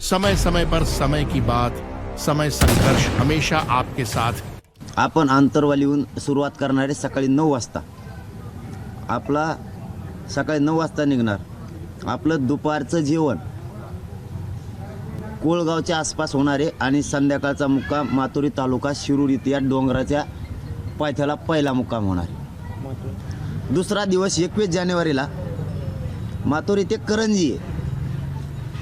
समय समय पर समय की बात समय संघर्ष हमेशा आपके साथ। आपण आंतरवालीहून सुरुवात करणारे सकाळी नऊ वाजता. आपला सकाळी नऊ वाजता निघणार. आपलं दुपारचं जेवण. कोळगावच्या आसपास होणारे आणि संध्याकाळचा मुक्काम माथुरी तालुका शिरूर इथे या डोंगराच्या पायथ्याला पहिला मुक्काम होणार आहे. दुसरा दिवस एकवीस जानेवारीला माथुरी ते करंजी आहे.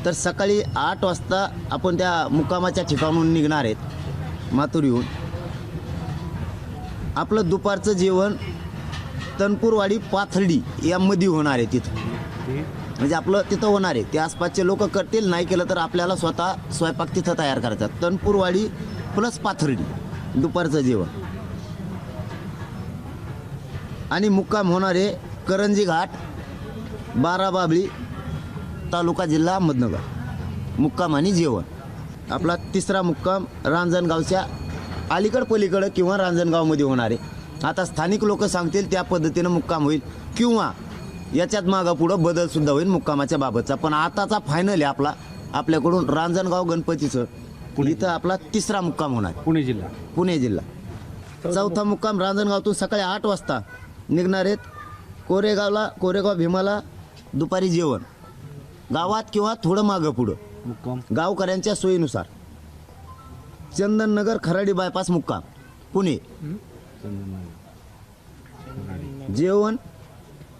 तर सकाळी आठ वाजता आपण त्या मुक्कामाच्या ठिकाणून निघणार आहेत. माथुरीहून. आपलं दुपारचं जेवण तनपूरवाडी पाथर्डी यामध्ये होणार आहे तिथं. म्हणजे आपलं तिथं होणार आहे. ते आसपासचे लोक करतील नाही केलं तर आपल्याला स्वतः स्वयंपाक तिथं तयार करायचा तनपूरवाडी प्लस पाथर्डी दुपारचं जेवण. आणि मुक्काम होणारे करंजी घाट बाराबाबळी तालुका जिल्हा अहमदनगर. मुक्काम आणि जेवण. आपला तिसरा मुक्काम रांजणगावच्या अलीकड पलीकडं किंवा रांजणगावमध्ये होणार आहे. आता स्थानिक लोक सांगतील त्या पद्धतीनं मुक्काम होईल किंवा याच्यात मागं पुढं बदलसुद्धा होईल मुक्कामाच्या बाबतचा. पण आताचा फायनल आहे आपला. आपल्याकडून रांजणगाव गणपतीचं इथं आपला तिसरा मुक्काम होणार पुणे जिल्हा. पुणे जिल्हा. चौथा मुक्काम रांजणगावतून सकाळी आठ वाजता निघणार आहेत. कोरेगावला कोरेगाव भीमाला दुपारी जेवण. गावात किंवा थोडं मागं पुढं. मुक्काम. गावकऱ्यांच्या सोयीनुसार. चंदननगर खराडी बायपास मुक्काम. पुणे. जेवण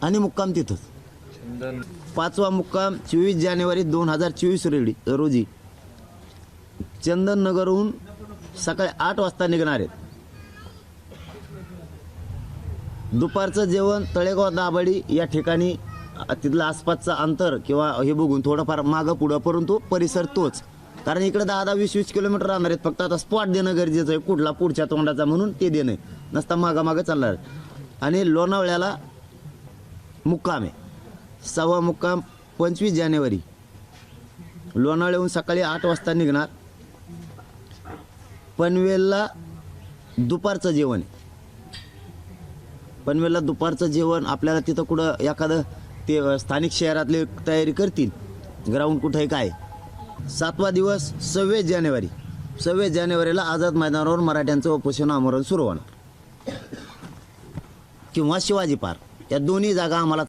आणि मुक्काम तिथंच. पाचवा मुक्काम चोवीस जानेवारी दोन हजार चोवीस रोजी. रोजी. चंदननगरहून सकाळी आठ वाजता निघणार आहेत. दुपारचं जेवण तळेगाव दाभाडी या ठिकाणी तिथलं आसपासचं अंतर किंवा हे बघून थोडंफार मागं पुढं परंतु परिसर तोच. कारण इकडे दहा दहा वीस वीस किलोमीटर राहणार आहेत. फक्त आता स्पॉट देणं गरजेचं आहे. कुठला पुढच्या तोंडाचा म्हणून ते देणं नसता मागा मागं चालणार. आणि लोणावळ्याला मुक्काम आहे. सव्वा मुक्काम पंचवीस जानेवारी. लोणावळ्याहून सकाळी आठ वाजता निघणार. पनवेलला दुपारचं जेवण आहे. पनवेलला दुपारचं जेवण आपल्याला तिथं कुठं एखादं ते स्थानिक शहरातले तयारी करतील. ग्राउंड कुठे काय? सातवा दिवस सव्वीस जानेवारी. सव्वीस जानेवारीला आझाद मैदानावर मराठ्यांचं उपोषण आमरण सुरू होणार. किंवा शिवाजी पार्क. या दोन्ही जागा आम्हाला